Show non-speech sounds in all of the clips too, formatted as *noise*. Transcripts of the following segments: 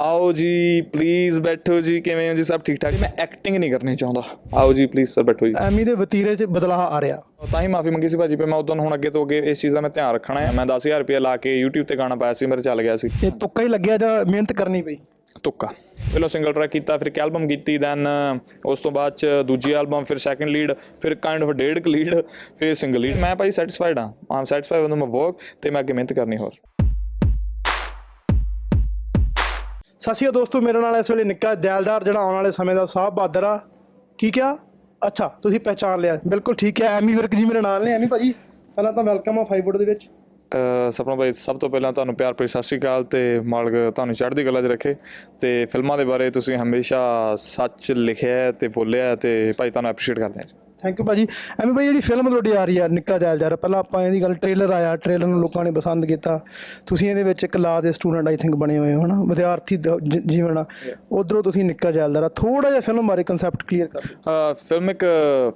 ਆਓ ਜੀ ਪਲੀਜ਼ ਬੈਠੋ ਜੀ ਕਿਵੇਂ ਹੋ ਜੀ ਸਭ ਠੀਕ ਠਾਕ? ਮੈਂ ਐਕਟਿੰਗ ਨਹੀਂ ਕਰਨੀ ਚਾਹੁੰਦਾ। ਆਓ ਜੀ ਪਲੀਜ਼ ਸਰ ਬੈਠੋ ਜੀ। ਐਮੀ ਦੇ ਵਤੀਰੇ 'ਚ ਬਦਲਾਅ ਆ ਰਿਹਾ। ਤਾਂ ਹੀ ਮਾਫੀ ਮੰਗੀ ਸੀ ਭਾਜੀ ਪਰ ਮੈਂ ਉਦੋਂ ਹੁਣ ਅੱਗੇ ਤੋਂ ਅੱਗੇ ਇਸ ਚੀਜ਼ ਦਾ ਮੈਂ ਧਿਆਨ ਰੱਖਣਾ ਹੈ। ਮੈਂ 10000 ਰੁਪਏ ਲਾ ਕੇ YouTube ਤੇ ਗਾਣਾ ਪਾਇਆ ਸੀ ਮੇਰੇ ਚੱਲ ਗਿਆ ਸੀ। ਇਹ ਤੁੱਕਾ ਹੀ ਲੱਗਿਆ ਜਾਂ ਮਿਹਨਤ ਕਰਨੀ ਪਈ? ਤੁੱਕਾ। ਪਹਿਲਾਂ ਸਿੰਗਲ ਟਰੈਕ ਕੀਤਾ ਫਿਰ ਇੱਕ ਐਲਬਮ ਕੀਤੀ ਦੈਨ ਉਸ ਤੋਂ ਬਾਅਦ ਚ ਦੂਜੀ ਐਲਬਮ ਫਿਰ ਸੈਕੰਡ ਲੀਡ ਫਿਰ ਕਾਈਂਡ ਆਫ ਡੇਢ ਕੁ ਲੀਡ ਫਿਰ ਸਿੰਗਲ ਲੀਡ ਮੈਂ ਭਾਈ ਸੈਟੀਸਫਾਈਡ ਹਾਂ। I'm satisfied with my work ਤੇ ਮੈਂ ਅੱਗੇ ਮਿਹਨਤ ਕਰਨੀ ਹੋਰ। ਸਤਿ ਸ਼੍ਰੀ ਅਕਾਲ ਦੋਸਤੋ, ਮੇਰੇ ਨਾਲ ਇਸ ਵੇਲੇ ਨਿੱਕਾ ਜੈਲਦਾਰ ਜਿਹੜਾ ਆਉਣ ਵਾਲੇ ਸਮੇਂ ਦਾ ਸਾਹਿਬ ਬਹਾਦਰ ਆ। ਕੀ ਕਿਹਾ? ਅੱਛਾ, ਤੁਸੀਂ ਪਹਿਚਾਨ ਲਿਆ। ਬਿਲਕੁਲ ਠੀਕ ਹੈ, ਐਮੀ ਵਿਰਕ ਜੀ ਮੇਰੇ ਨਾਲ ਨੇ। ਐਮੀ ਭਾਜੀ, ਪਹਿਲਾਂ ਤਾਂ ਵੈਲਕਮ ਆ 5 ਫੁੱਟ ਦੇ ਵਿੱਚ। ਅਹ ਸਪਨਾ ਭਾਈ, ਸਭ ਤੋਂ ਪਹਿਲਾਂ ਤੁਹਾਨੂੰ ਪਿਆਰ ਭਰੀ ਸਤਿ ਸ਼੍ਰੀ ਅਕਾਲ ਤੇ ਮਾਲਕ ਤੁਹਾਨੂੰ ਚੜ੍ਹਦੀ ਕਲਾ 'ਚ ਰੱਖੇ। ਤੇ ਫਿਲਮਾਂ ਦੇ ਬਾਰੇ ਤੁਸੀਂ ਹਮੇਸ਼ਾ ਸੱਚ ਲਿਖਿਆ ਹੈ ਤੇ ਬੋਲਿਆ ਹੈ ਤੇ ਭਾਈ, ਤੁਹਾਨੂੰ ਐਪਰੀਸ਼ੀਏਟ ਕਰਦੇ ਹਾਂ ਜੀ। ਥੈਂਕ ਯੂ ਭਾਜੀ। ਐਮੀ ਭਾਈ ਜਿਹੜੀ ਫਿਲਮ ਤੁਹਾਡੀ ਆ ਰਹੀ ਆ ਨਿੱਕਾ ਦਿਆਲਦਾਰ ਪਹਿਲਾਂ ਆਪਾਂ ਇਹਦੀ ਗੱਲ ਟ੍ਰੇਲਰ ਆਇਆ ਟ੍ਰੇਲਰ ਨੂੰ ਲੋਕਾਂ ਨੇ ਪਸੰਦ ਕੀਤਾ। ਤੁਸੀਂ ਇਹਦੇ ਵਿੱਚ ਇੱਕ ਲਾ ਦੇ ਸਟੂਡੈਂਟ ਆਈ ਥਿੰਕ ਬਣੇ ਹੋਏ ਹੋ ਹਨਾ? ਵਿਦਿਆਰਥੀ ਜੀਵਨ ਆ। ਉਧਰੋਂ ਤੁਸੀਂ ਨਿੱਕਾ ਦਿਆਲਦਾਰ ਆ। ਥੋੜਾ ਜਿਹਾ ਫਿਲਮ ਬਾਰੇ ਕਨਸੈਪਟ ਕਲੀਅਰ ਕਰ ਦਿਓ। ਫਿਲਮ ਇੱਕ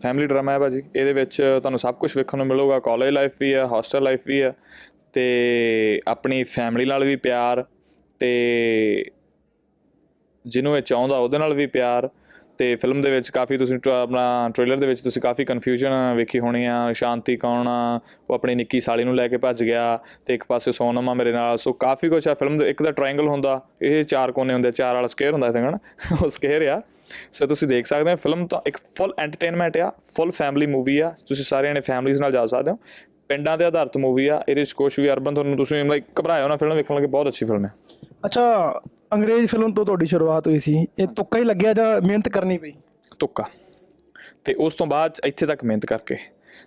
ਫੈਮਿਲੀ ਡਰਾਮਾ ਹੈ ਭਾਜੀ। ਇਹਦੇ ਵਿੱਚ ਤੁਹਾਨੂੰ ਸਭ ਕੁਝ ਵੇਖਣ ਨੂੰ ਮਿਲੂਗਾ। ਕਾਲਜ ਲਾਈਫ ਵੀ ਹੈ ਹੌਸਟਲ ਲਾਈਫ ਵੀ ਹੈ। ਤੇ ਆਪਣੀ ਫੈਮਿਲੀ ਨਾਲ ਵੀ ਪਿਆਰ ਤੇ ਜਿਹਨੂੰ ਇਹ ਚਾਹੁੰਦਾ ਉਹਦੇ ਨਾਲ ਵੀ ਪਿਆਰ। ਤੇ ਫਿਲਮ ਦੇ ਵਿੱਚ ਕਾਫੀ ਤੁਸੀਂ ਟਰ- ਆਪਣਾ ਟ੍ਰੇਲਰ ਦੇ ਵਿੱਚ ਤੁਸੀਂ ਕਾਫੀ ਕਨਫਿਊਜ਼ਨ ਵੇਖੀ ਹੋਣੀ ਆ। ਸ਼ਾਂਤੀ ਕੌਣ ਆ? ਉਹ ਆਪਣੀ ਨਿੱਕੀ ਸਾਲੀ ਨੂੰ ਲੈ ਕੇ ਭੱਜ ਗਿਆ ਤੇ ਇੱਕ ਪਾਸੇ ਸੋਨਮ ਆ ਮੇਰੇ ਨਾਲ। ਸੋ ਕਾਫੀ ਕੁਝ ਆ ਫਿਲਮ ਦੇ ਇੱਕ ਦਾ ਟ੍ਰਾਇੰਗਲ ਹੁੰਦਾ ਇਹ ਚਾਰ ਕੋਨੇ ਹੁੰਦੇ ਆ, ਚਾਰ ਵਾਲਾ ਸਕੁਅਰ ਹੁੰਦਾ ਇਹਦੇ ਹਨਾ *laughs* ਉਹ ਸਕੁਅਰ ਆ। ਸੋ ਤੁਸੀਂ ਦੇਖ ਸਕਦੇ ਹੋ ਫਿਲਮ ਤਾਂ ਇੱਕ ਫੁੱਲ ਐਂਟਰਟੇਨਮੈਂਟ ਆ ਫੁੱਲ ਫੈਮਿਲੀ ਮੂਵੀ ਆ। ਤੁਸੀਂ ਸਾਰਿਆਂ ਨੇ ਫੈਮਲੀਜ਼ ਨਾਲ ਜਾ ਸਕਦੇ ਹੋ। ਪਿੰਡਾਂ ਦੇ ਆਧਾਰਿਤ ਮੂਵੀ ਆ ਇਹਦੇ ਵਿੱਚ ਕੁਛ ਵੀ ਅਰਬਨ ਤੁਹਾਨੂੰ ਤੁਸੀਂ ਲਾਈਕ ਘਬਰਾਇਓ ਨਾ ਫਿਲਮ ਵੇਖਣ ਲੱਗੇ ਬਹੁਤ ਅੱਛੀ ਫਿਲਮ ਹੈ ਅੱਛਾ ਅੰਗਰੇਜ਼ ਫਿਲਮ ਤੋਂ ਤੁਹਾਡੀ ਸ਼ੁਰੂਆਤ ਹੋਈ ਸੀ। ਇਹ ਤੁੱਕਾ ਹੀ ਲੱਗਿਆ ਜਾਂ ਮਿਹਨਤ ਕਰਨੀ ਪਈ? ਤੁੱਕਾ। ਤੇ ਉਸ ਤੋਂ ਬਾਅਦ ਇੱਥੇ ਤੱਕ ਮਿਹਨਤ ਕਰਕੇ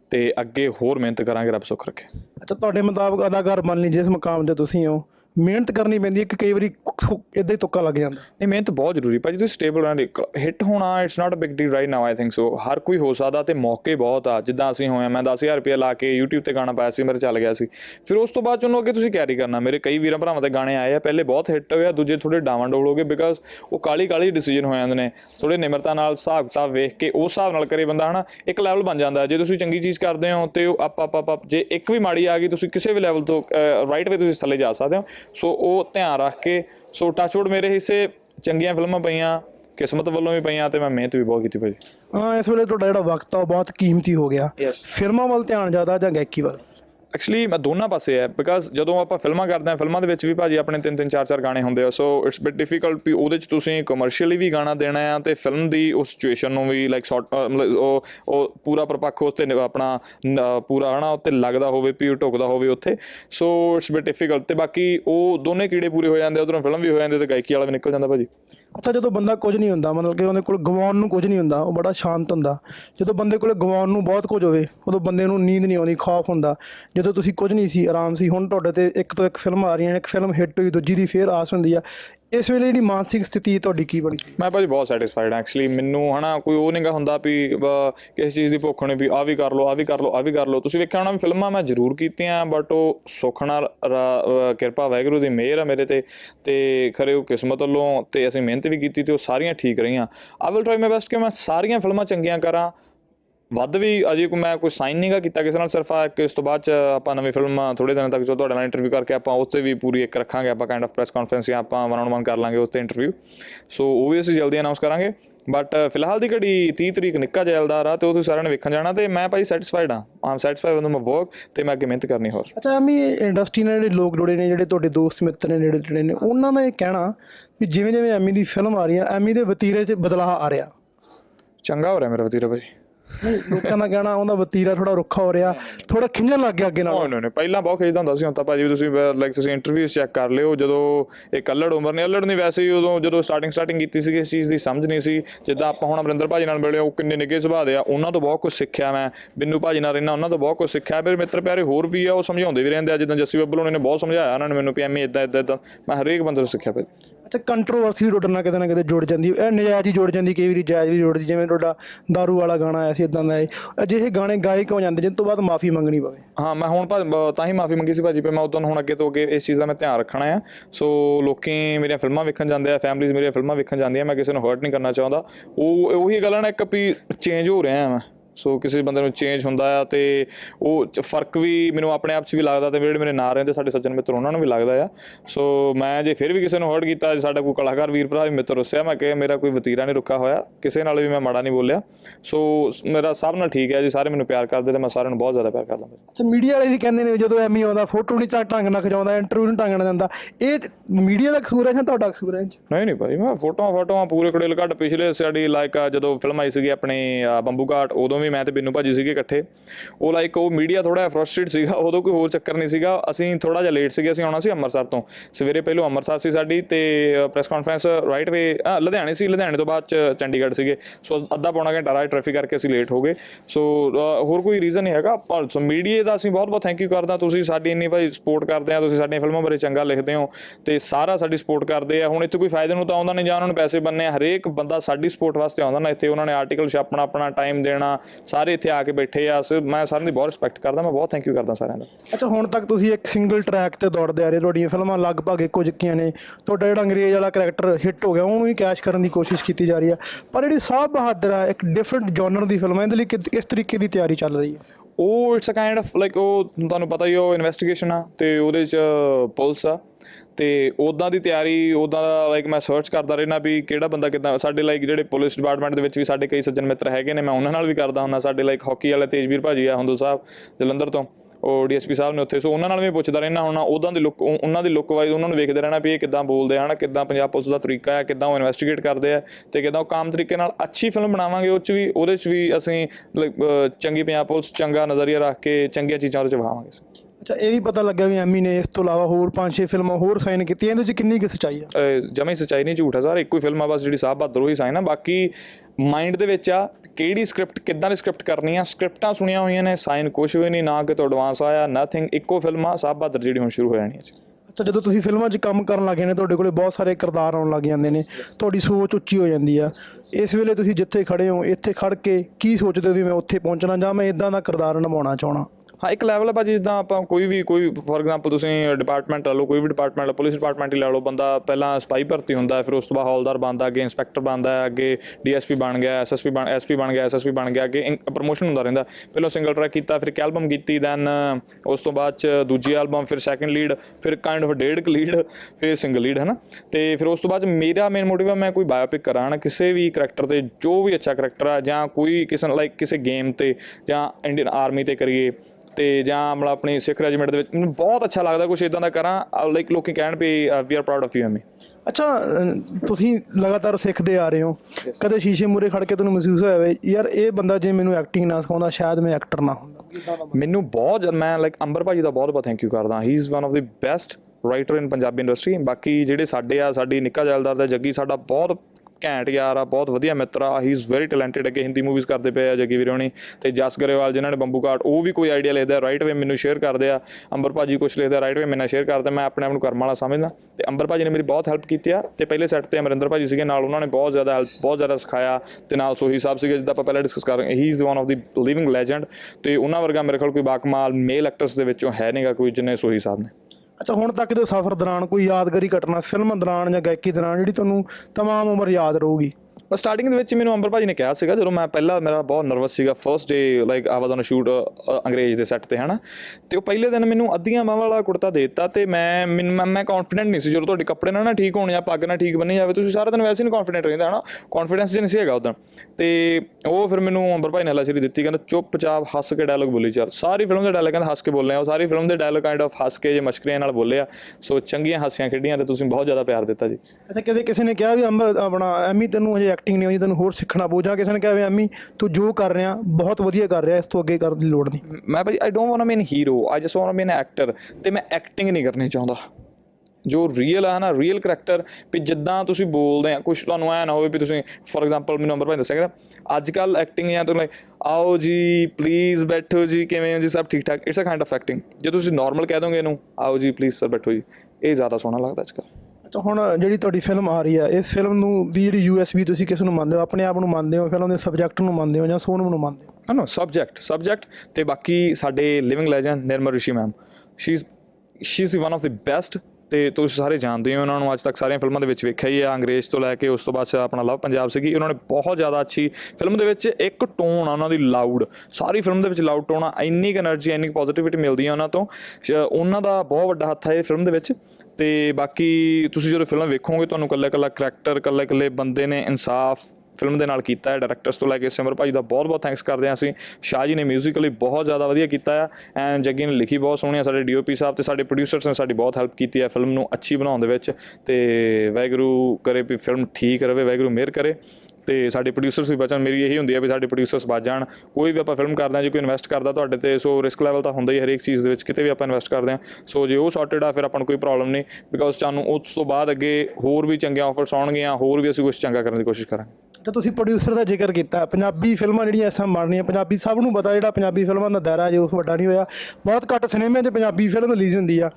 ਤੇ ਅੱਗੇ ਹੋਰ ਮਿਹਨਤ ਕਰਾਂਗੇ ਰੱਬ ਸੁੱਖ ਰੱਖੇ। ਅੱਛਾ ਤੁਹਾਡੇ ਮੁਤਾਬਕ ਅਦਾਕਾਰ ਬਣ ਲਈ ਜਿਸ ਮੁਕਾਮ ਤੇ ਤੁਸੀਂ ਹੋ। ਮਿਹਨਤ ਕਰਨੀ ਪੈਂਦੀ ਹੈ ਕਿ ਕਈ ਵਾਰੀ ਇਦਾਂ ਹੀ ਤੁੱਕਾ ਲੱਗ ਜਾਂਦਾ। ਨਹੀਂ, ਮਿਹਨਤ ਬਹੁਤ ਜ਼ਰੂਰੀ ਭਾਜੀ, ਤੁਸੀਂ ਸਟੇਬਲ ਰਹਿਣ ਹਿੱਟ ਹੋਣਾ it's not a big deal right now I think so ਹਰ ਕੋਈ ਹੋ ਸਕਦਾ ਤੇ ਮੌਕੇ ਬਹੁਤ ਆ। ਜਿੱਦਾਂ ਅਸੀਂ ਹੋਏ ਆ, ਮੈਂ 10000 ਰੁਪਏ ਲਾ ਕੇ YouTube ਤੇ ਗਾਣਾ ਪਾਇਆ ਸੀ, ਮੇਰੇ ਚੱਲ ਗਿਆ ਸੀ। ਫਿਰ ਉਸ ਤੋਂ ਬਾਅਦ ਚ ਉਹਨੂੰ ਅੱਗੇ ਤੁਸੀਂ ਕੈਰੀ ਕਰਨਾ। ਮੇਰੇ ਕਈ ਵੀਰਾਂ ਭਰਾਵਾਂ ਦੇ ਗਾਣੇ ਆਏ ਆ, ਪਹਿਲੇ ਬਹੁਤ ਹਿੱਟ ਹੋਏ ਆ, ਦੂਜੇ ਥੋੜੇ ਡਾਵਾਂ ਡੋਲ ਹੋ ਗਏ ਬਿਕਾਜ਼ ਉਹ ਕਾਲੀ ਕਾਲੀ ਡਿਸੀਜਨ ਹੋ ਜਾਂਦੇ ਨੇ। ਥੋੜੇ ਨਿਮਰਤਾ ਨਾਲ, ਹਿਸਾਬ ਕਿਤਾਬ ਵੇਖ ਕੇ, ਉਸ ਹਿਸਾਬ ਨਾਲ ਕਰੇ ਬੰਦਾ, ਹਨਾ? ਇੱਕ ਲੈਵਲ ਬਣ ਜਾਂਦਾ। ਜੇ ਤੁਸੀਂ ਚੰਗੀ ਚੀਜ਼ ਕਰਦੇ ਹੋ ਤੇ ਉਹ ਆਪ ਅਪ ਅਪ ਜੇ ਇੱਕ ਵੀ ਮਾੜੀ ਆ ਗਈ, ਤੁਸੀਂ ਕਿਸੇ ਵੀ ਲੈਵਲ ਤੋਂ ਰਾਈਟ ਵੇ ਤੁਸੀਂ ਥੱਲੇ ਜਾ ਸਕਦੇ ਹੋ। ਸੋ ਉਹ ਧਿਆਨ ਰੱਖ ਕੇ ਸੋ ਟੱਚਵੁੱਡ ਮੇਰੇ ਹਿੱਸੇ ਚੰਗੀਆਂ ਫਿਲਮਾਂ ਪਈਆਂ ਕਿਸਮਤ ਵੱਲੋਂ ਵੀ ਪਈਆਂ ਤੇ ਮੈਂ ਮਿਹਨਤ ਵੀ ਬਹੁਤ ਕੀਤੀ ਭਾਜੀ। ਹਾਂ ਇਸ ਵੇਲੇ ਤੁਹਾਡਾ ਜਿਹੜਾ ਵਕਤ ਆ ਉਹ ਬਹੁਤ ਕੀਮਤੀ ਹੋ ਗਿਆ। ਫਿਲਮਾਂ ਵੱਲ ਧਿਆਨ ਜ਼ਿਆਦਾ ਜਾਂ ਗਾਇਕੀ ਵੱਲ? ਐਕਚੁਅਲੀ ਮੈਂ ਦੋਨਾਂ ਪਾਸੇ ਹੈ ਬਿਕਾਜ਼ ਜਦੋਂ ਆਪਾਂ ਫਿਲਮਾਂ ਕਰਦੇ ਹਾਂ, ਫਿਲਮਾਂ ਦੇ ਵਿੱਚ ਵੀ ਭਾਜੀ ਆਪਣੇ ਤਿੰਨ ਤਿੰਨ ਚਾਰ ਚਾਰ ਗਾਣੇ ਹੁੰਦੇ ਆ ਸੋ ਇਟਸ ਬਿਟ ਡਿਫਿਕਲਟ ਵੀ ਉਹਦੇ ਚ ਤੁਸੀਂ ਕਮਰਸ਼ੀਅਲੀ ਵੀ ਗਾਣਾ ਦੇਣਾ ਆ ਤੇ ਫਿਲਮ ਦੀ ਉਸ ਸਿਚੁਏਸ਼ਨ ਨੂੰ ਵੀ ਲਾਈਕ ਸ਼ਾਰਟ ਮਤਲਬ ਉਹ ਉਹ ਪੂਰਾ ਪ੍ਰਪੱਖ ਉਸ ਤੇ ਆਪਣਾ ਪੂਰਾ ਹਨਾ, ਉੱਤੇ ਲੱਗਦਾ ਹੋਵੇ, ਵੀ ਉਹ ਹੋਵੇ ਉੱਥੇ ਸੋ ਇਟਸ ਬਿਟ ਡਿਫਿਕਲਟ ਤੇ ਬਾਕੀ ਉਹ ਦੋਨੇ ਕੀੜੇ ਪੂਰੇ ਹੋ ਜਾਂਦੇ ਉਧਰੋਂ ਫਿਲਮ ਵੀ ਹੋ ਜਾਂਦੀ ਤੇ ਗਾਇਕੀ ਵਾਲਾ ਵੀ ਨਿਕਲ ਜਾਂਦਾ ਭਾਜੀ। ਅੱਛਾ, ਜਦੋਂ ਬੰਦਾ ਕੁਝ ਨਹੀਂ ਹੁੰਦਾ, ਮਤਲਬ ਕਿ ਉਹਦੇ ਕੋਲ ਗਵਾਉਣ ਨੂੰ ਕੁਝ ਨਹੀਂ ਹੁੰਦਾ, ਉਹ ਬੜਾ ਸ਼ਾਂਤ ਹੁੰਦਾ। ਜਦੋਂ ਬੰਦੇ ਕੋਲ ਗਵਾਉਣ ਨੂੰ ਬਹੁਤ ਕੁਝ ਹੋਵੇ, ਉਦੋਂ ਬੰਦੇ ਨੂੰ ਨੀਂਦ ਨਹੀਂ ਆਉਂਦੀ, ਖੌਫ ਹੁੰਦਾ। ਜਦੋਂ ਤੁਸੀਂ ਕੁਝ ਨਹੀਂ ਸੀ, ਆਰਾਮ ਸੀ, ਹੁਣ ਤੁਹਾਡੇ ਤੇ ਇੱਕ ਤੋਂ ਇੱਕ ਫਿਲਮ ਆ ਰਹੀਆਂ ਇੱਕ ਫਿਲਮ ਹਿੱਟ ਹੋਈ, ਦੂਜੀ ਦੀ ਫੇਰ ਆਸ ਹੁੰਦੀ ਆ। ਇਸ ਵੇਲੇ ਜਿਹੜੀ ਮਾਨਸਿਕ ਸਥਿਤੀ ਤੁਹਾਡੀ ਕੀ ਬਣੀ? ਮੈਂ ਭਾਜੀ ਬਹੁਤ ਸੈਟੀਸਫਾਈਡ ਹਾਂ ਐਕਚੁਅਲੀ ਮੈਨੂੰ ਹਨਾ ਕੋਈ ਉਹ ਨਹੀਂਗਾ ਹੁੰਦਾ ਵੀ ਕਿਸੇ ਚੀਜ਼ ਦੀ ਭੁੱਖ ਨਹੀਂ ਵੀ ਆ ਵੀ ਕਰ ਲਓ ਆ ਵੀ ਕਰ ਲਓ ਆ ਵੀ ਕਰ ਲਓ। ਤੁਸੀਂ ਵੇਖਿਆ ਹੋਣਾ, ਫਿਲਮਾਂ ਮੈਂ ਜ਼ਰੂਰ ਕੀਤੀਆਂ ਬਟ ਉਹ ਸੁੱਖ ਨਾਲ ਕਿਰਪਾ ਵਾਹਿਗੁਰੂ ਦੀ ਮਿਹਰ ਆ ਮੇਰੇ ਤੇ ਤੇ ਖਰੇ ਉਹ ਕਿਸਮਤ ਵੱਲੋਂ ਤੇ ਅਸੀਂ ਮਿਹਨਤ ਵੀ ਕੀਤੀ ਤੇ ਉਹ ਸਾਰੀਆਂ ਠੀਕ ਰਹੀਆਂ। I will try my best ਕਿ ਮੈਂ ਸਾਰੀਆਂ ਫਿਲਮਾਂ ਚੰਗੀਆਂ ਕਰਾਂ ਵੱਧ ਵੀ ਅਜੇ ਕੋਈ ਮੈਂ ਕੋਈ ਸਾਈਨ ਨਹੀਂਗਾ ਕੀਤਾ ਕਿਸੇ ਨਾਲ ਸਿਰਫ ਆ ਕਿ ਇਸ ਤੋਂ ਬਾਅਦ ਚ ਆਪਾਂ ਨਵੀਂ ਫਿਲਮ ਥੋੜੇ ਦਿਨਾਂ ਤੱਕ ਜੋ ਤੁਹਾਡੇ ਨਾਲ ਇੰਟਰਵਿਊ ਕਰਕੇ ਆਪਾਂ ਉਸ ਤੇ ਵੀ ਪੂਰੀ ਇੱਕ ਰੱਖਾਂਗੇ ਆਪਾਂ ਕਾਈਂਡ ਆਫ ਪ੍ਰੈਸ ਕਾਨਫਰੰਸ ਜਾਂ ਆਪਾਂ ਵਨ ਔਨ ਵਨ ਕਰ ਲਾਂਗੇ ਉਸ ਤੇ ਇੰਟਰਵਿਊ ਸੋ ਉਹ ਵੀ ਅਸੀਂ ਜਲਦੀ ਅਨਾਉਂਸ ਕਰਾਂਗੇ। ਬਟ ਫਿਲਹਾਲ ਦੀ ਘੜੀ 30 ਤਰੀਕ ਨਿੱਕਾ ਜੈਲਦਾਰ ਆ ਤੇ ਉਹ ਤੁਸੀਂ ਸਾਰਿਆਂ ਨੇ ਵੇਖਣ ਜਾਣਾ ਤੇ ਮੈਂ ਭਾਈ ਸੈਟੀਸਫਾਈਡ ਆ I'm satisfied with my work ਤੇ ਮੈਂ ਅੱਗੇ ਮਿਹਨਤ ਕਰਨੀ ਹੋਰ। ਅੱਛਾ ਐਮੀ ਇੰਡਸਟਰੀ ਨਾਲ ਜਿਹੜੇ ਲੋਕ ਜੁੜੇ ਨੇ ਜਿਹੜੇ ਤੁਹਾਡੇ ਦੋਸਤ ਮਿੱਤਰ ਨੇ ਨੇੜੇ ਜੁੜੇ ਨੇ ਉਹਨਾਂ ਦਾ ਇਹ ਕਹਿਣਾ ਵੀ ਜਿਵੇਂ ਜਿਵੇਂ ਐਮੀ ਦੀ ਫਿਲਮ ਆ ਰਹੀ ਆ ਐਮੀ ਦੇ ਵਤੀਰੇ 'ਚ ਬਦਲਾਅ ਆ ਰਿਹਾ। ਚੰਗਾ ਹੋ ਰਿਹਾ ਮੇਰਾ ਵਤੀਰਾ ਭਾਈ। ਲੋਕਾਂ ਦਾ ਕਹਿਣਾ ਉਹਦਾ ਵਤੀਰਾ ਥੋੜਾ ਰੁੱਖਾ ਹੋ ਰਿਹਾ ਥੋੜਾ ਖਿੰਝਣ ਲੱਗ ਗਿਆ ਅੱਗੇ ਨਾਲ। ਨਹੀਂ ਨਹੀਂ ਨਹੀਂ ਪਹਿਲਾਂ ਬਹੁਤ ਖਿੱਚਦਾ ਹੁੰਦਾ ਸੀ ਹੁਣ ਤਾਂ ਭਾਜੀ ਤੁਸੀਂ ਲਾਈਕ ਤੁਸੀਂ ਇੰਟਰਵਿਊਜ਼ ਚੈੱਕ ਕਰ ਲਿਓ ਜਦੋਂ ਇਹ ਕੱਲੜ ਉਮਰ ਨੇ ਅਲੜ ਨੇ ਵੈਸੇ ਹੀ ਉਦੋਂ ਜਦੋਂ ਸਟਾਰਟਿੰਗ ਸਟਾਰਟਿੰਗ ਕੀਤੀ ਸੀ ਇਸ ਚੀਜ਼ ਦੀ ਸਮਝ ਨਹੀਂ ਸੀ ਜਿੱਦਾਂ ਆਪਾਂ ਹੁਣ ਅਮਰਿੰਦਰ ਭਾਜੀ ਨਾਲ ਮਿਲੇ ਉਹ ਕਿੰਨੇ ਨਿੱਘੇ ਸੁਭਾਅ ਦੇ ਆ ਉਹਨਾਂ ਤੋਂ ਬਹੁਤ ਕੁਝ ਸਿੱਖਿਆ ਮੈਂ ਬਿੰਨੂ ਭਾਜੀ ਨਾਲ ਰਹਿਣਾ ਉਹਨਾਂ ਤੋਂ ਬਹੁਤ ਕੁਝ ਸਿੱਖਿਆ ਮੇਰੇ ਮਿੱਤਰ ਪਿਆਰੇ ਹੋਰ ਵੀ ਆ ਉਹ ਸਮਝਾਉਂਦੇ ਵੀ ਰਹਿੰਦੇ ਆ ਜਿੱਦਾਂ ਜੱਸੀ ਬੱਬਲ ਉਹਨਾਂ ਨੇ ਬਹੁਤ ਸਮਝਾਇਆ ਉਹਨਾਂ ਨੇ ਮੈਨੂੰ ਵੀ ਐਵੇਂ ਇਦਾਂ ਇਦਾਂ ਇਦਾਂ ਮੈਂ ਹਰੇਕ ਬੰਦੇ ਤੋਂ ਸਿੱਖਿਆ ਭਾਜੀ। ਅੱਛਾ ਕੰਟਰੋਵਰਸੀ ਤੁਹਾਡੇ ਨਾਲ ਕਿਤੇ ਨਾ ਕਿਤੇ ਜੁੜ ਜਾਂਦੀ ਇਹ ਨਜਾਇਜ਼ ਹੀ ਜੁੜ ਜਾਂਦੀ ਕਈ ਵਾਰੀ ਜਾਇਜ਼ ਵੀ ਜੁੜਦੀ ਜਿਵੇਂ ਤੁਹਾਡਾ दारू ਵਾਲਾ ਗਾਣਾ ਆਇਆ ਸੀ ਇਦਾਂ ਦਾ ਇਹ। ਅਜਿਹੇ ਗਾਣੇ ਗਾਏ ਕਿਉਂ ਜਾਂਦੇ? ਜਿਸ ਤੋਂ ਬਾਅਦ ਮਾਫੀ ਮੰਗਣੀ ਪਵੇ। ਹਾਂ, ਮੈਂ ਹੁਣ ਭਾ- ਤਾਂ ਹੀ ਮਾਫੀ ਮੰਗੀ ਸੀ ਭਾਜੀ ਪਰ ਮੈਂ ਉਦੋਂ ਹੁਣ ਅੱਗੇ ਤੋਂ ਅੱਗੇ ਇਸ ਚੀਜ਼ ਦਾ ਮੈਂ ਧਿਆਨ ਰੱਖਣਾ ਆ। ਸੋ ਲੋਕੀ ਮੇਰੀਆਂ ਫਿਲਮਾਂ ਵੇਖਣ ਜਾਂਦੇ ਆ ਫੈਮਲੀਜ਼ ਮੇਰੀਆਂ ਫਿਲਮਾਂ ਵੇਖਣ ਜਾਂਦੀਆਂ, ਮੈਂ ਕਿਸੇ ਨੂੰ ਹਰਟ ਨਹੀਂ ਕਰਨਾ ਚਾਹੁੰਦਾ। ਉਹ ਉਹੀ ਗੱਲ ਹੈ ਨਾ ਇੱਕ ਵੀ ਚੇਂਜ ਹੋ ਰਿਹਾ ਮੈਂ। ਸੋ ਕਿਸੇ ਬੰਦੇ ਨੂੰ ਚੇਂਜ ਹੁੰਦਾ ਆ ਤੇ ਉਹ ਚ- ਫ਼ਰਕ ਵੀ ਮੈਨੂੰ ਆਪਣੇ ਆਪ 'ਚ ਵੀ ਲੱਗਦਾ ਤੇ ਜਿਹੜੇ ਮੇਰੇ ਨਾਲ ਰਹਿੰਦੇ ਸਾਡੇ ਸੱਜਣ ਮਿੱਤਰ ਉਹਨਾਂ ਨੂੰ ਵੀ ਲੱਗਦਾ ਆ। ਸੋ ਮੈਂ ਜੇ ਫਿਰ ਵੀ ਕਿਸੇ ਨੂੰ ਹਰਟ ਕੀਤਾ ਜੇ ਸਾਡਾ ਕੋਈ ਕਲਾਕਾਰ ਵੀਰ ਭਰਾ ਵੀ ਮਿੱਤਰ ਰੁੱਸਿਆ ਮੈਂ ਕਿ ਮੇਰਾ ਕੋਈ ਵਤੀਰਾ ਨਹੀਂ ਰੁੱਖਾ ਹੋਇਆ ਕਿਸੇ ਨਾਲ ਵੀ ਮੈਂ ਮਾੜਾ ਨਹੀਂ ਬੋਲਿਆ। ਸੋ ਮੇਰਾ ਸਭ ਨਾਲ ਠੀਕ ਹੈ ਜੀ ਸਾਰੇ ਮੈਨੂੰ ਪਿਆਰ ਕਰਦੇ ਤੇ ਮੈਂ ਸਾਰਿਆਂ ਨੂੰ ਬਹੁਤ ਜ਼ਿਆਦਾ ਪਿਆਰ ਕਰਦਾ। ਅੱਛਾ ਮੀਡੀਆ ਵਾਲੇ ਵੀ ਕਹਿੰਦੇ ਨੇ ਜਦੋਂ ਐਮੀ ਆਉਂਦਾ ਫੋਟੋ ਨਹੀਂ ਤਾਂ ਢੰਗ ਨਾਲ ਖਿਚਾਉਂਦਾ ਇੰਟਰਵਿਊ ਨਹੀਂ ਢੰਗ ਨਾਲ ਦਿੰਦਾ। ਇਹ ਮੀਡੀਆ ਦਾ ਕਸੂਰ ਹੈ ਜਾਂ ਤੁਹਾਡਾ ਕਸੂਰ ਹੈ 'ਚ? ਨਹੀਂ ਨਹੀਂ ਭਾਈ ਮੈਂ ਫੋਟੋਆਂ ਫੋਟੋਆਂ ਪੂਰੇ ਕੜੇਲ ਘੱਟ ਪਿਛਲੇ ਸਾਡੀ ਲਾਈਕ ਜਦੋਂ ਫਿਲਮ ਆਈ ਸੀਗੀ ਆਪਣੀ ਬੰਬੂ ਘਾਟ ਉਦੋਂ ਵੀ ਮੈਂ ਤੇ ਬਿੰਨੂ ਭਾਜੀ ਸੀਗੇ ਇਕੱਠੇ। ਉਹ ਲਾਈਕ ਉਹ ਮੀਡੀਆ ਥੋੜਾ ਫਰਸਟ੍ਰੇਟ ਸੀਗਾ ਉਦੋਂ ਕੋਈ ਹੋਰ ਚੱਕਰ ਨਹੀਂ ਸੀਗਾ। ਅਸੀਂ ਥੋੜਾ ਜਿਹਾ ਲੇਟ ਸੀਗੇ, ਅਸੀਂ ਆਉਣਾ ਸੀ ਅੰਮ੍ਰਿਤਸਰ ਤੋਂ। ਸਵੇਰੇ ਪਹਿਲੋਂ ਅੰਮ੍ਰਿਤਸਰ ਸੀ ਸਾਡੀ ਤੇ ਪ੍ਰੈਸ ਕਾਨਫਰੰਸ ਰਾਈਟ ਵੇ ਲੁਧਿਆਣੇ ਸੀ, ਲੁਧਿਆਣੇ ਤੋਂ ਬਾਅਦ ਚ ਚੰਡੀਗੜ੍ਹ ਸੀਗੇ। ਸੋ ਅੱਧਾ ਪੌਣਾ ਘੰਟਾ ਰਾਹ ਟ੍ਰੈਫਿਕ ਕਰਕੇ ਅਸੀਂ ਲੇਟ ਹੋ ਗਏ। ਸੋ ਹੋਰ ਕੋਈ ਰੀਜ਼ਨ ਨਹੀਂ ਹੈਗਾ। ਸੋ ਮੀਡੀਆ ਦਾ ਅਸੀਂ ਬਹੁਤ ਬਹੁਤ ਥੈਂਕ ਯੂ ਕਰਦਾ। ਤੁਸੀਂ ਸਾਡੀ ਇੰਨੀ ਭਾਈ ਸਪੋਰਟ ਕਰਦੇ ਆ, ਤੁਸੀਂ ਸਾਡੀਆਂ ਫਿਲਮਾਂ ਬਾਰੇ ਚੰਗਾ ਲਿਖਦੇ ਹੋ ਤੇ ਸਾਰਾ ਸਾਡੀ ਸਪੋਰਟ ਕਰਦੇ ਆ। ਹੁਣ ਇੱਥੇ ਕੋਈ ਫਾਇਦੇ ਨੂੰ ਤਾਂ ਆਉਂਦਾ ਨਹੀਂ, ਜਾਂ ਉਹਨਾਂ ਨੂੰ ਪੈਸੇ ਬੰਨੇ ਹਰੇਕ ਬੰਦਾ ਸਾਡੀ ਸਪੋਰਟ ਵਾਸਤੇ ਆਉਂਦਾ ਨਾ। ਇੱਥੇ ਉਹਨਾਂ ਨੇ ਆਰਟੀਕਲ ਛਾਪਣਾ ਆਪਣਾ ਟਾਈਮ ਦੇਣਾ ਸਾਰੇ ਇੱਥੇ ਆ ਕੇ ਬੈਠੇ ਆ ਸੋ ਮੈਂ ਸਾਰਿਆਂ ਦੀ ਬਹੁਤ ਰਿਸਪੈਕਟ ਕਰਦਾ ਮੈਂ ਬਹੁਤ ਥੈਂਕ ਯੂ ਕਰਦਾ ਸਾਰਿਆਂ ਦਾ। ਅੱਛਾ ਹੁਣ ਤੱਕ ਤੁਸੀਂ ਇੱਕ ਸਿੰਗਲ ਟਰੈਕ ਤੇ ਦੌੜਦੇ ਆ ਰਹੇ ਤੁਹਾਡੀਆਂ ਫਿਲਮਾਂ ਲਗਭਗ ਇੱਕੋ ਜਿਹੀਆਂ ਨੇ ਤੁਹਾਡਾ ਜਿਹੜਾ ਅੰਗਰੇਜ਼ ਵਾਲਾ ਕੈਰੈਕਟਰ ਹਿੱਟ ਹੋ ਗਿਆ ਉਹਨੂੰ ਹੀ ਕੈਸ਼ ਕਰਨ ਦੀ ਕੋਸ਼ਿਸ਼ ਕੀਤੀ ਜਾ ਰਹੀ ਹੈ ਪਰ ਜਿਹੜੀ ਸਾਹਿਬ ਬਹਾਦਰ ਆ ਇੱਕ ਡਿਫਰੈਂਟ ਜਨਰ ਦੀ ਫਿਲਮ ਹੈ ਇਹਦੇ ਲਈ ਕਿ- ਕਿਸ ਤਰੀਕੇ ਦੀ ਤਿਆਰੀ ਚੱਲ ਰਹੀ ਹੈ ਉਹ it's a kind of like ਉਹ ਤੁਹਾਨੂੰ ਪਤਾ ਹੀ ਆ, ਉਹ ਇਨਵੈਸਟੀਗੇਸ਼ਨ ਆ ਤੇ ਉਹਦੇ ਚ ਪੁਲਿਸ ਆ। ਤੇ ਉਦਾਂ ਦੀ ਤਿਆਰੀ ਉਦਾਂ ਦਾ ਲਾਈਕ ਮੈਂ ਸਰਚ ਕਰਦਾ ਰਹਿਣਾ ਵੀ ਕਿਹੜਾ ਬੰਦਾ ਕਿਦਾਂ, ਸਾਡੇ ਲਾਈਕ ਜਿਹੜੇ ਪੁਲਿਸ ਡਿਪਾਰਟਮੈਂਟ ਦੇ ਵਿੱਚ ਵੀ ਸਾਡੇ ਕਈ ਸੱਜਣ ਮਿੱਤਰ ਹੈਗੇ ਨੇ, ਮੈਂ ਉਹਨਾਂ ਨਾਲ ਵੀ ਕਰਦਾ ਹੁੰਦਾ, ਸਾਡੇ ਲਾਈਕ ਹਾਕੀ ਵਾਲੇ ਤੇਜਵੀਰ ਭਾਜੀ ਆ ਹੁੰਦੂ ਸਾਹਿਬ, ਜਲੰਧਰ ਤੋਂ, ਉਹ ਡੀਐਸਪੀ ਸਾਹਿਬ ਨੇ ਉੱਥੇ, ਸੋ ਉਹਨਾਂ ਨਾਲ ਵੀ ਪੁੱਛਦਾ ਰਹਿਣਾ ਹੁਣ ਉਦਾਂ ਦੀ ਲੁੱਕ ਉਹਨਾਂ ਦੀ ਲੁੱਕ ਵਾਈਜ਼ ਉਹਨਾਂ ਨੂੰ ਵੇਖਦੇ ਰਹਿਣਾ ਵੀ ਇਹ ਕਿੱਦਾਂ ਬੋਲਦੇ ਆ ਹਨਾ, ਕਿਦਾਂ ਪੰਜਾਬ ਪੁਲਿਸ ਦਾ ਤਰੀਕਾ ਹੈ, ਕਿੱਦਾਂ ਉਹ ਇਨਵੈਸਟੀਗੇਟ ਕਰਦੇ ਆ, ਤੇ ਕਿੱਦਾਂ ਉਹ ਕਾਮ ਤਰੀਕੇ ਨਾਲ ਅੱਛੀ ਫਿਲਮ ਬਣਾਵਾਂਗੇ, ਉਹ ਚ ਵੀ, ਉਹਦੇ ਚ ਵੀ ਅਸੀਂ ਚੰਗੀ ਪੰਜਾਬ ਪੁਲਿਸ, ਚੰਗਾ ਨਜ਼ਰੀਆ ਰੱਖ ਕੇ ਚੰਗੀਆਂ ਚੀਜ਼ਾਂ ਉਹ ਚ ਵਿਖਾਵਾਂਗੇ ਅੱਛਾ ਇਹ ਵੀ ਪਤਾ ਲੱਗਾ ਵੀ ਐਮੀ ਨੇ ਇਸ ਤੋਂ ਇਲਾਵਾ ਹੋਰ ਪੰਜ ਛੇ ਫਿਲਮਾਂ ਹੋਰ ਸਾਈਨ ਕੀਤੀਆਂ ਇਹਦੇ ਵਿੱਚ ਕਿੰਨੀ ਕੁ ਸੱਚਾਈ ਆ? ਜਮਾਂ ਹੀ ਸੱਚਾਈ ਨਹੀਂ ਝੂਠ ਹੈ ਸਰ ਇੱਕੋ ਹੀ ਫਿਲਮ ਆ ਬਸ ਜਿਹੜੀ ਸਾਹਿਬ ਬਹਾਦਰ ਉਹੀ ਸਾਈਨ ਆ। ਬਾਕੀ ਮਾਈਂਡ ਦੇ ਵਿੱਚ ਆ ਕਿਹੜੀ ਸਕ੍ਰਿਪਟ ਕਿੱਦਾਂ ਦੀ ਸਕ੍ਰਿਪਟ ਕਰਨੀ ਆ? ਸਕ੍ਰਿਪਟਾਂ ਸੁਣੀਆਂ ਹੋਈਆਂ ਨੇ ਸਾਈਨ ਕੁਝ ਵੀ ਨਹੀਂ ਨਾ ਕਿ ਤੋਂ ਐਡਵਾਂਸ ਆਇਆ ਨਥਿੰਗ ਇੱਕੋ ਫਿਲਮ ਆ ਸਾਹਿਬ ਬਹਾਦਰ ਜਿਹੜੀ ਹੁਣ ਸ਼ੁਰੂ ਹੋ ਜਾਣੀ ਹੈ ਜੀ ਅੱਛਾ ਜਦੋਂ ਤੁਸੀਂ ਫਿਲਮਾਂ 'ਚ ਕੰਮ ਕਰਨ ਲੱਗੇ ਨੇ ਤੁਹਾਡੇ ਕੋਲੇ ਬਹੁਤ ਸਾਰੇ ਕਿਰਦਾਰ ਆਉਣ ਲੱਗ ਜਾਂਦੇ ਨੇ ਤੁਹਾਡੀ ਸੋਚ ਉੱਚੀ ਹੋ ਜਾਂਦੀ ਆ। ਇਸ ਵੇਲੇ ਤੁਸੀਂ ਜਿੱਥੇ ਖੜੇ ਹੋ ਇੱਥੇ ਖੜ ਕੇ ਕੀ ਸੋਚਦੇ ਹੋ ਵੀ ਮੈਂ ਉੱਥੇ ਪਹੁੰਚਣਾ ਜਾਂ ਮੈਂ ਇਦਾਂ ਦਾ ਕਿਰਦਾਰ ਨਿਭਾਉਣਾ ਚਾਹਣਾ ਹਾਂ ਇੱਕ ਲੈਵਲ ਹੈ ਭਾਜੀ ਜਿੱਦਾਂ ਆਪਾਂ ਕੋਈ ਵੀ ਕੋਈ ਫੋਰ ਐਗਜ਼ਾਮਪਲ ਤੁਸੀਂ ਡਿਪਾਰਟਮੈਂਟ ਲੈ ਲਓ ਕੋਈ ਵੀ ਡਿਪਾਰਟਮੈਂਟ ਪੁਲਿਸ ਡਿਪਾਰਟਮੈਂਟ ਹੀ ਲੈ ਲਓ ਬੰਦਾ ਪਹਿਲਾਂ ਸਪਾਈ ਭਰਤੀ ਹੁੰਦਾ ਫਿਰ ਉਸ ਤੋਂ ਬਾਅਦ ਹੌਲਦਾਰ ਬਣਦਾ ਅੱਗੇ ਇੰਸਪੈਕਟਰ ਬਣਦਾ ਹੈ, ਅੱਗੇ ਡੀਐਸਪੀ ਬਣ ਗਿਆ ਐਸਐਸਪੀ ਬਣ ਐਸਪੀ ਬਣ ਗਿਆ ਐਸਐਸਪੀ ਬਣ ਗਿਆ ਅੱਗੇ ਪ੍ਰੋਮੋਸ਼ਨ ਹੁੰਦਾ ਰਹਿੰਦਾ। ਪਹਿਲਾਂ ਸਿੰਗਲ ਟਰੈਕ ਕੀਤਾ ਫਿਰ ਇੱਕ ਐਲਬਮ ਕੀਤੀ ਦੈਨ ਉਸ ਤੋਂ ਬਾਅਦ ਚ ਦੂਜੀ ਐਲਬਮ ਫਿਰ ਸੈਕੰਡ ਲੀਡ ਫਿਰ ਕਾਈਂਡ ਆਫ ਡੇਢ ਲੀਡ ਫਿਰ ਸਿੰਗਲ ਲੀਡ ਹੈ ਨਾ ਤੇ ਫਿਰ ਉਸ ਤੋਂ ਬਾਅਦ ਮੇਰਾ ਮੇਨ ਮੋਟਿਵ ਹੈ ਮੈਂ ਕੋਈ ਬਾਇਓਪਿਕ ਕਰਾਂ ਨਾ ਕਿਸੇ ਵੀ ਕਰੈਕਟਰ ਤੇ ਜੋ ਵੀ ਅੱਛਾ ਕਰੈਕਟਰ ਆ ਜਾਂ ਕੋਈ ਕਿਸੇ ਲਾਈਕ ਕਿਸੇ ਗੇਮ ਤੇ ਜਾਂ ਇੰਡੀਅਨ ਆਰਮੀ ਤੇ ਕਰੀਏ ਤੇ ਜਾਂ ਆਪਣਾ ਆਪਣੀ ਸਿੱਖ ਰੈਜੀਮੈਂਟ ਦੇ ਵਿੱਚ ਮੈਨੂੰ ਬਹੁਤ ਅੱਛਾ ਲੱਗਦਾ ਕੁਝ ਇਦਾਂ ਦਾ ਕਰਾਂ ਲਾਈਕ ਲੋਕੀ ਕਹਿਣ ਵੀ we are proud of you Ammy. ਅੱਛਾ ਤੁਸੀਂ ਲਗਾਤਾਰ ਸਿੱਖਦੇ ਆ ਰਹੇ ਹੋ। ਕਦੇ ਸ਼ੀਸ਼ੇ ਮੂਰੇ ਖੜ ਕੇ ਤੁਹਾਨੂੰ ਮਹਿਸੂਸ ਹੋਇਆ ਵੇ ਯਾਰ ਇਹ ਬੰਦਾ ਜੇ ਮੈਨੂੰ ਐਕਟਿੰਗ ਨਾ ਸਿਖਾਉਂਦਾ ਸ਼ਾਇਦ ਮੈਂ ਐਕਟਰ ਨਾ ਹੁੰਦਾ ਮੈਨੂੰ ਬਹੁਤ ਮੈਂ ਲਾਈਕ ਅੰਬਰ ਭਾਜੀ ਦਾ ਬਹੁਤ ਬਹੁਤ ਥੈਂਕ ਯੂ ਕਰਦਾ। He is one of the best writer in Punjabi industry ਬਾਕੀ ਜਿਹੜੇ ਸਾਡੇ ਆ ਸਾਡੀ ਨਿੱਕਾ ਜੈਲਦਾਰ ਦਾ ਜੱਗੀ ਸਾਡਾ ਬਹੁਤ ਘੈਂਟ ਯਾਰ ਆ, ਬਹੁਤ ਵਧੀਆ ਮਿੱਤਰ ਆ ਹੀ ਇਜ਼ ਵੈਰੀ ਟੈਲੈਂਟਡ ਅੱਗੇ ਹਿੰਦੀ ਮੂਵੀਜ਼ ਕਰਦੇ ਪਏ ਆ, ਜੱਗੀ ਵੀਰੇ ਹੋਣੀ ਤੇ ਜਸ ਗਰੇਵਾਲ ਜਿਨ੍ਹਾਂ ਨੇ ਬੰਬੂ ਕਾਟ ਉਹ ਵੀ ਕੋਈ ਆਈਡੀਆ ਲਿਖਦਾ ਰਾਈਟ ਵੇ ਮੈਨੂੰ ਸ਼ੇਅਰ ਕਰਦੇ ਆ, ਅੰਬਰ ਭਾਜੀ ਕੁਛ ਲਿਖਦਾ ਰਾਈਟ ਵੇ ਮੈਨੂੰ ਸ਼ੇਅਰ ਕਰਦਾ ਮੈਂ ਆਪਣੇ ਆਪ ਨੂੰ ਕਰਮ ਵਾਲਾ ਸਮਝਦਾ। ਤੇ ਅੰਬਰ ਭਾਜੀ ਨੇ ਮੇਰੀ ਬਹੁਤ ਹੈਲਪ ਕੀਤੀ ਆ, ਤੇ ਪਹਿਲੇ ਸੈੱਟ ਤੇ ਅਮਰਿੰਦਰ ਭਾਜੀ ਸੀਗੇ, ਨਾਲ ਉਹਨਾਂ ਨੇ ਬਹੁਤ ਜ਼ਿਆਦਾ ਹੈਲਪ ਬਹੁਤ ਜ਼ਿਆਦਾ ਸਿਖਾਇਆ, ਤੇ ਨਾਲ ਸੋਹੀ ਸਾਹਿਬ ਸੀਗੇ, ਜਿੱਦਾਂ ਆਪਾਂ ਪਹਿਲਾਂ ਡਿਸਕਸ ਕਰ ਰਹੇ he is one of the living legend ਤੇ ਉਹਨਾਂ ਵਰਗਾ ਮੇਰੇ ਕੋਲ ਕੋਈ ਬਾਕਮਾਲ ਮੇਲ ਐਕਟਰਸ ਦੇ ਵਿੱਚੋਂ ਹੈ ਨਹੀਂਗਾ ਕੋਈ, ਜਿੰਨੇ ਸੋਹੀ ਸਾਹਿਬ ਨੇ। ਅੱਛਾ, ਹੁਣ ਤੱਕ ਦੇ ਸਫ਼ਰ ਦੌਰਾਨ ਕੋਈ ਯਾਦਗਾਰੀ ਘਟਨਾ, ਫਿਲਮ ਦੌਰਾਨ ਜਾਂ ਗਾਇਕੀ ਦੌਰਾਨ ਜਿਹੜੀ ਤੁਹਾਨੂੰ ਤਮਾਮ ਉਮਰ ਯਾਦ ਰਹੂਗੀ? ਪਰ ਸਟਾਰਟਿੰਗ ਦੇ ਵਿੱਚ ਮੈਨੂੰ ਅੰਬਰ ਭਾਜੀ ਨੇ ਕਿਹਾ ਸੀਗਾ, ਜਦੋਂ ਮੈਂ ਪਹਿਲਾਂ ਮੇਰਾ ਬਹੁਤ ਨਰਵਸ ਸੀਗਾ ਫਰਸਟ ਡੇ ਲਾਈਕ ਆ ਵਾਸ ਔਨ ਸ਼ੂਟ ਅੰਗਰੇਜ਼ ਦੇ ਸੈੱਟ ਤੇ, ਹਨਾ? ਤੇ ਉਹ ਪਹਿਲੇ ਦਿਨ ਮੈਨੂੰ ਅੱਧੀਆਂ ਬਾਹਾਂ ਵਾਲਾ ਕੁੜਤਾ ਦੇ ਦਿੱਤਾ ਤੇ ਮੈਂ ਮੈਨੂੰ- ਮੈਂ- ਮੈਂ ਕੌਨਫੀਡੈਂਟ ਨਹੀਂ ਸੀ ਜਦੋਂ ਤੁਹਾਡੇ ਕੱਪੜੇ ਨਾ ਠੀਕ ਹੋਣ ਜਾਂ ਪੱਗ ਨਾ ਠੀਕ ਬੰਨੀ ਜਾਵੇ, ਤੁਸੀਂ ਸਾਰਾ ਦਿਨ ਵੈਸੇ ਨਹੀਂ ਕੌਨਫੀਡੈਂਟ ਰਹਿੰਦਾ, ਹਨਾ? ਕੌਨਫੀਡੈਂਸ ਜਿਹਾ ਨਹੀਂ ਸੀਗਾ ਹੈਗਾ ਉਦੋਂ। ਤੇ ਉਹ ਫਿਰ ਮੈਨੂੰ ਅੰਬਰ ਭਾਈ ਨੇ ਹਲਾਸ਼ਰੀ ਦਿੱਤੀ, ਕਹਿੰਦਾ, ਚੁੱਪਚਾਪ ਹੱਸ ਕੇ ਡਾਇਲੌਗ ਬੋਲੀ ਚੱਲ। ਸਾਰੀ ਫਿਲਮ ਦੇ ਡਾਇਲੌਗ ਕਹਿੰਦਾ, ਹੱਸ ਕੇ ਬੋਲੇ ਆ। ਉਹ ਸਾਰੀ ਫਿਲਮ ਦੇ ਡਾਇਲੌਗ ਕਾਈਂਡ ਆਫ ਹੱਸ ਕੇ ਜੇ ਮਸ਼ਕਰੀਆਂ ਨਾਲ ਬੋਲੇ ਆ ਸੋ ਚੰਗੀਆਂ ਹਾਸੀਆਂ ਖੇਡੀਆਂ ਤੇ ਤੁਸੀਂ ਬਹੁਤ ਜ਼ਿਆਦਾ ਪਿਆਰ ਦਿੱਤਾ ਜੀ। ਅੱਛਾ, ਕਦੇ ਕਿਸੇ ਨੇ ਕਿਹਾ ਵੀ, ਅੰਬਰ, ਆਪਣਾ, ਐਮੀ, ਤੈਨੂੰ ਹਜੇ ਐਕਟਿੰਗ ਨਹੀਂ ਆਉਂਦੀ ਤੈਨੂੰ ਹੋਰ ਸਿੱਖਣਾ ਪਊ। ਜਾਂ ਕਿਸੇ ਨੇ ਕਿਹਾ ਵੀ, ਐਮੀ, ਤੂੰ ਜੋ ਕਰ ਰਿਹਾ, ਬਹੁਤ ਵਧੀਆ ਕਰ ਰਿਹਾ, ਇਸ ਤੋਂ ਅੱਗੇ ਕਰਨ ਦੀ ਲੋੜ ਨਹੀਂ। ਮੈਂ ਭਾਈ I don't want to be an hero I just want to be an actor ਤੇ ਮੈਂ ਐਕਟਿੰਗ ਨਹੀਂ ਕਰਨੀ ਚਾਹੁੰਦਾ। ਜੋ ਰੀਅਲ ਆ ਨਾ ਰੀਅਲ ਕਰੈਕਟਰ ਵੀ ਜਿੱਦਾਂ ਤੁਸੀਂ ਬੋਲਦੇ ਆ ਕੁਝ ਤੁਹਾਨੂੰ ਐ ਨਾ ਹੋਵੇ ਵੀ ਤੁਸੀਂ ਫੋਰ ਐਗਜ਼ਾਮਪਲ ਮੈਨੂੰ ਨੰਬਰ ਭਾਈ ਦੱਸਿਆ ਕਿ ਅੱਜ ਕੱਲ ਐਕਟਿੰਗ ਜਾਂ ਤੁਹਾਨੂੰ ਆਓ ਜੀ ਪਲੀਜ਼ ਬੈਠੋ ਜੀ, ਕਿਵੇਂ ਹੋ ਜੀ, ਸਭ ਠੀਕ ਠਾਕ it's a kind of acting ਜੇ ਤੁਸੀਂ ਨਾਰਮਲ ਕਹਿ ਦੋਗੇ ਇਹਨੂੰ, ਆਓ ਜੀ ਪਲੀਜ਼ ਸਰ ਬੈਠੋ ਜੀ। ਇਹ ਜ਼ਿਆਦਾ ਸੋਹਣਾ ਲੱਗਦਾ ਅੱਜ ਕੱਲ ਤਾਂ ਹੁਣ ਜਿਹੜੀ ਤੁਹਾਡੀ ਫਿਲਮ ਆ ਰਹੀ ਆ ਇਸ ਫਿਲਮ ਨੂੰ ਦੀ ਜਿਹੜੀ ਯੂਐਸਬੀ ਤੁਸੀਂ ਕਿਸ ਨੂੰ ਮੰਨਦੇ ਹੋ? ਆਪਣੇ ਆਪ ਨੂੰ ਮੰਨਦੇ ਹੋ? ਫਿਲਮ ਦੇ ਸਬਜੈਕਟ ਨੂੰ ਮੰਨਦੇ ਹੋ ਜਾਂ ਸੋਨਮ ਨੂੰ ਮੰਨਦੇ ਹੋ? ਹਾਂ ਨਾ ਸਬਜੈਕਟ ਸਬਜੈਕਟ ਤੇ ਬਾਕੀ ਸਾਡੇ living legend Nirmal Rishi ma'am she is she is one of the best ਤੇ ਤੁਸੀਂ ਸਾਰੇ ਜਾਣਦੇ ਹੋ, ਉਹਨਾਂ ਨੂੰ ਅੱਜ ਤੱਕ ਸਾਰੀਆਂ ਫਿਲਮਾਂ ਦੇ ਵਿੱਚ ਵੇਖਿਆ ਹੀ ਆ, ਅੰਗਰੇਜ਼ ਤੋਂ ਲੈ ਕੇ ਉਸ ਤੋਂ ਬਾਅਦ ਆਪਣਾ ਲਵ ਪੰਜਾਬ ਸੀਗੀ। ਉਹਨਾਂ ਨੇ ਬਹੁਤ ਜ਼ਿਆਦਾ ਅੱਛੀ ਫਿਲਮ ਦੇ ਵਿੱਚ ਇੱਕ ਟੋਨ ਆ ਉਹਨਾਂ ਦੀ ਲਾਊਡ ਸਾਰੀ ਫਿਲਮ ਦੇ ਵਿੱਚ ਲਾਊਡ ਟੋਨ ਆ, ਇੰਨੀ ਕਿ એનર્ਜੀ ਇੰਨੀ ਪੋਜ਼ਿਟਿਵਿਟੀ ਮਿਲਦੀ ਆ ਉਹਨਾਂ ਤੋਂ। ਉਹਨਾਂ ਦਾ ਬਹੁਤ ਵੱਡਾ ਹੱਥ ਹੈ ਇਹ ਫਿਲਮ ਦੇ ਵਿੱਚ। ਤੇ ਬਾਕੀ ਤੁਸੀਂ ਜਦੋਂ ਫਿਲਮ ਵੇਖੋਗੇ, ਤੁਹਾਨੂੰ ਕੱਲਾ ਕੱਲਾ ਕਰੈਕਟਰ ਕੱਲੇ ਕੱਲੇ ਬੰਦੇ ਨੇ ਇਨਸਾਫ ਫਿਲਮ ਦੇ ਨਾਲ ਕੀਤਾ ਹੈ ਡਾਇਰੈਕਟਰਸ ਤੋਂ ਲੈ ਕੇ ਸਿਮਰ ਭਾਜੀ ਦਾ ਬਹੁਤ ਬਹੁਤ ਥੈਂਕਸ ਕਰਦੇ ਹਾਂ ਅਸੀਂ। ਸ਼ਾਹ ਜੀ ਨੇ ਮਿਊਜ਼ਿਕਲੀ ਬਹੁਤ ਜ਼ਿਆਦਾ ਵਧੀਆ ਕੀਤਾ ਹੈ ਐਂਡ ਜੱਗੀ ਨੇ ਲਿਖੀ ਬਹੁਤ ਸੋਹਣੀ ਹੈ, ਸਾਡੇ ਡੀਓਪੀ ਸਾਹਿਬ ਤੇ ਸਾਡੇ ਪ੍ਰੋਡਿਊਸਰਸ ਨੇ ਸਾਡੀ ਬਹੁਤ ਹੈਲਪ ਕੀਤੀ ਹੈ ਫਿਲਮ ਨੂੰ ਅੱਛੀ ਬਣਾਉਣ ਦੇ ਵਿੱਚ ਤੇ ਵਾਹਿਗੁਰੂ ਕਰੇ ਵੀ ਫਿਲਮ ਠੀਕ ਰਵੇ ਵਾਹਿਗੁਰੂ ਮਿਹਰ ਕਰੇ। ਤੇ ਸਾਡੇ ਪ੍ਰੋਡਿਊਸਰਸ ਵੀ ਬਚਣ, ਮੇਰੀ ਇਹੀ ਹੁੰਦੀ ਹੈ ਵੀ ਸਾਡੇ ਪ੍ਰੋਡਿਊਸਰਸ ਬਚ ਜਾਣ। ਕੋਈ ਵੀ ਆਪਾਂ ਫਿਲਮ ਕਰਦੇ ਹਾਂ, ਜੇ ਕੋਈ ਇਨਵੈਸਟ ਕਰਦਾ ਤੁਹਾਡੇ ਤੇ ਸੋ ਰਿਸਕ ਲੈਵਲ ਤਾਂ ਹੁੰਦਾ ਹੀ ਹਰੇਕ ਚੀਜ਼ ਦੇ ਵਿੱਚ, ਕਿਤੇ ਵੀ ਆਪਾਂ ਇਨਵੈਸਟ ਕਰਦੇ ਹਾਂ। ਸੋ ਜੇ ਉਹ ਸੌਰਟਡ ਆ, ਫਿਰ ਆਪਾਂ ਨੂੰ ਕੋਈ ਪ੍ਰੋਬਲਮ ਨਹੀਂ ਬਿਕੋਜ਼ ਸਾਨੂੰ ਉਸ ਤੋਂ ਬਾਅਦ ਅੱਗੇ ਹੋਰ ਵੀ ਚੰਗੇ ਆਫਰਸ ਆਉਣਗੀਆਂ, ਹੋਰ ਵੀ ਅਸੀਂ ਕੁਝ ਚੰਗਾ ਕਰਨ ਦੀ ਕੋਸ਼ਿਸ਼ ਕਰਾਂਗੇ। ਤਾਂ ਤੁਸੀਂ ਪ੍ਰੋਡਿਊਸਰ ਦਾ ਜ਼ਿਕਰ ਕੀਤਾ, ਪੰਜਾਬੀ ਫਿਲਮਾਂ ਜਿਹੜੀਆਂ ਇਸ ਟਾਈਮ ਬਣਨੀਆਂ, ਪੰਜਾਬੀ ਸਭ ਨੂੰ ਪਤਾ ਜਿਹੜਾ ਪੰਜਾਬੀ ਫਿਲਮਾਂ ਦਾ ਦਾਇਰਾ ਜੇ ਉਸ ਵੱਡਾ ਨਹੀਂ ਹੋਇਆ, ਬਹੁਤ ਘੱਟ ਸਿਨੇਮੇ 'ਚ ਪੰਜਾਬੀ ਫਿਲਮ ਰਿਲੀਜ਼ ਹੁੰਦੀ ਆ।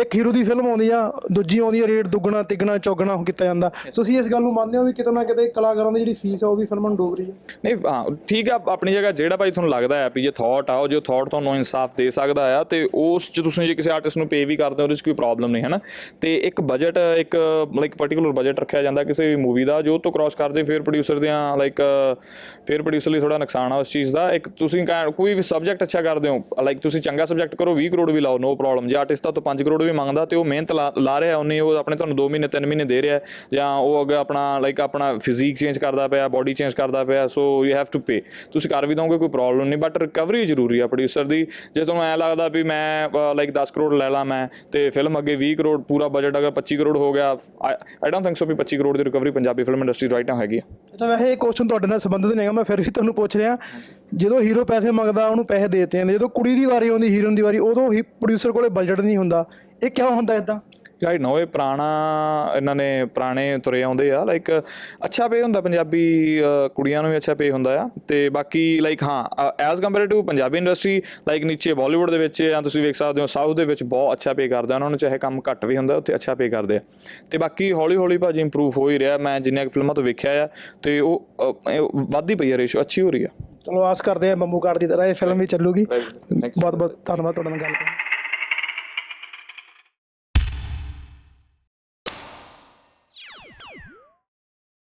ਇੱਕ ਹੀਰੋ ਦੀ ਫਿਲਮ ਆਉਂਦੀ ਆ, ਦੂਜੀ ਆਉਂਦੀ ਆ, ਰੇਟ ਦੁੱਗਣਾ, ਤਿੱਗਣਾ, ਚੌਗਣਾ ਉਹ ਕੀਤਾ ਜਾਂਦਾ। ਤੁਸੀਂ ਇਸ ਗੱਲ ਨੂੰ ਮੰਨਦੇ ਹੋ ਵੀ ਕਿਤੇ ਨਾ ਕਿਤੇ ਕਲਾਕਾਰਾਂ ਦੀ ਜਿਹੜੀ ਫੀਸ ਆ, ਉਹ ਵੀ ਫਿਲਮਾਂ ਨੂੰ ਡੋਬ ਰਹੀ ਹੈ ਨਹੀਂ, ਹਾਂ, ਠੀਕ ਆ, ਆਪਣੀ ਜਗ੍ਹਾ ਜਿਹੜਾ ਭਾਈ ਤੁਹਾਨੂੰ ਲੱਗਦਾ ਹੈ ਵੀ ਜੇ ਥਾਟ ਆ, ਉਹ ਜੋ ਥਾਟ ਤੁਹਾਨੂੰ ਇਨਸਾਫ ਦੇ ਸਕਦਾ ਆ, ਤੇ ਉਸ ਚ ਤੁਸੀਂ ਜੇ ਕਿਸੇ ਆਰਟਿਸਟ ਨੂੰ ਪੇ ਵੀ ਕਰਦੇ ਹੋ, ਉਹਦੇ ਚ ਕੋਈ ਪ੍ਰੋਬਲਮ ਨਹੀਂ ਹੈ ਨਾ ਤੇ ਇੱਕ ਬਜਟ ਇੱਕ ਲਾਈਕ ਪਾਰਟਿਕੂਲਰ ਬਜਟ ਰੱਖਿਆ ਜਾਂਦਾ ਕਿਸੇ ਵੀ ਮੂਵੀ ਦਾ, ਜੋ ਤੋਂ ਕ੍ਰਾਸ ਕਰਦੇ, ਫਿਰ ਪ੍ਰੋਡਿਊਸਰ ਦੀਆਂ ਲਾਈਕ ਫਿਰ ਪ੍ਰੋਡਿਊਸਰ ਲਈ ਥੋੜਾ ਨੁਕਸਾਨ ਆ ਉਸ ਚੀਜ਼ ਦਾ। ਇੱਕ ਤੁਸੀਂ ਕਹਿ- ਕੋਈ ਵੀ ਸਬਜੈਕਟ ਅੱਛਾ ਕਰਦੇ ਹੋ ਲਾਈਕ ਤੁਸੀਂ ਚੰਗਾ ਸਬਜੈਕਟ ਕਰੋ 20 ਕਰੋੜ ਵੀ ਲਾਓ ਨੋ ਪ੍ਰੋਬਲਮ ਜੇ ਆਰਟਿਸਟ ਤਾਂ ਤੋਂ 5 ਕਰੋੜ ਵੀ ਮੰਗਦਾ ਤੇ ਉਹ ਮਿਹਨਤ ਲਾ ਲਾ ਰਿਹਾ, ਉਹਨੇ ਉਹ ਆਪਣੇ ਤੁਹਾਨੂੰ 2 ਮਹੀਨੇ 3 ਮਹੀਨੇ ਦੇ ਰਿਹਾ ਜਾਂ ਉਹ ਅੱਗੇ ਆਪਣਾ ਲਾਈਕ ਆਪਣਾ ਫਿਜ਼ੀਕ ਚੇਂਜ ਕਰਦਾ ਪਿਆ ਬਾਡੀ ਚੇਂਜ ਕਰਦਾ ਪਿਆ so you have to pay ਤੁਸੀਂ ਕਰ ਵੀ ਦੋਗੇ, ਕੋਈ ਪ੍ਰੋਬਲਮ ਨਹੀਂ ਬਟ ਰਿਕਵਰੀ ਜ਼ਰੂਰੀ ਆ ਪ੍ਰੋਡਿਊਸਰ ਦੀ। ਜੇ ਤੁਹਾਨੂੰ ਐ ਲੱਗਦਾ ਵੀ ਮੈਂ ਲਾਈਕ 10 ਕਰੋੜ ਲੈ ਲਾਂ ਮੈਂ, ਤੇ ਫਿਲਮ ਅੱਗੇ 20 ਕਰੋੜ, ਪੂਰਾ ਬਜਟ ਅਗਰ 25 ਕਰੋੜ ਹੋ ਗਿਆ ਆਈ ਡੋਨਟ ਥਿੰਕ ਸੋ ਵੀ 25 ਕਰੋੜ ਦੀ recovery Punjabi film industry right now ਹੈਗੀ ਤਾਂ ਵੈਸੇ ਇਹ ਕੁਐਸਚਨ ਤੁਹਾਡੇ ਨਾਲ ਸੰਬੰਧਿਤ ਨਹੀਂ ਹੈਗਾ, ਮੈਂ ਫਿਰ ਵੀ ਤੁਹਾਨੂੰ ਪੁੱਛ ਰਿਹਾ। ਜਦੋਂ ਹੀਰੋ ਪੈਸੇ ਮੰਗਦਾ, ਉਹਨੂੰ ਪੈਸੇ ਦੇ ਦਿੱਤੇ ਜਾਂਦੇ। ਜਦੋਂ ਕੁੜੀ ਦੀ ਵਾਰੀ ਆਉਂਦੀ ਹੀਰੋਇਨ ਦੀ ਵਾਰੀ, ਉਦੋਂ ਹੀ ਪ੍ਰੋਡਿਊਸਰ ਕੋਲੇ ਬਜਟ ਨਹੀਂ ਹੁੰਦਾ। ਇਹ ਕਿਉਂ ਹੁੰਦਾ ਇਦਾਂ ਰਾਈਟ ਨੋ ਇਹ ਪੁਰਾਣਾ ਇਹਨਾਂ ਨੇ ਪੁਰਾਣੇ ਤੁਰੇ ਆਉਂਦੇ ਆ ਲਾਈਕ ਅੱਛਾ ਪੇ ਹੁੰਦਾ ਪੰਜਾਬੀ ਕੁੜੀਆਂ ਨੂੰ ਵੀ ਅੱਛਾ ਪੇ ਹੁੰਦਾ ਆ। ਤੇ ਬਾਕੀ ਲਾਈਕ ਹਾਂ as compare to Punjabi industry like ਨੀਚੇ ਬਾਲੀਵੁੱਡ ਦੇ ਵਿੱਚ ਜਾਂ ਤੁਸੀਂ ਵੇਖ ਸਕਦੇ ਹੋ ਸਾਊਥ ਦੇ ਵਿੱਚ ਬਹੁਤ ਅੱਛਾ ਪੇ ਕਰਦੇ ਆ ਉਹਨਾਂ ਨੂੰ ਚਾਹੇ ਕੰਮ ਘੱਟ ਵੀ ਹੁੰਦਾ ਉੱਥੇ ਅੱਛਾ ਪੇ ਕਰਦੇ ਆ। ਤੇ ਬਾਕੀ ਹੌਲੀ ਹੌਲੀ ਭਾਜੀ ਇੰਪਰੂਵ ਹੋ ਹੀ ਰਿਹਾ ਮੈਂ ਜਿੰਨੀਆਂ ਕੁ ਫਿਲਮਾਂ ਤੋਂ ਵੇਖਿਆ ਆ ਤੇ ਉਹ ਵੱਧਦੀ ਪਈ ਆ ਰੇਸ਼ੋ ਅੱਛੀ ਹੋ ਰਹੀ ਆ। ਚਲੋ ਆਸ ਕਰਦੇ ਆ ਬੰਬੂ ਕਾਰਡ ਦੀ ਤਰ੍ਹਾਂ ਇਹ ਫਿਲਮ ਵੀ ਚੱਲੂਗੀ. ਬਹੁਤ ਬਹੁਤ ਧੰਨਵਾਦ ਤੁਹਾਡੇ ਨਾਲ ਗੱਲ ਕਰਨ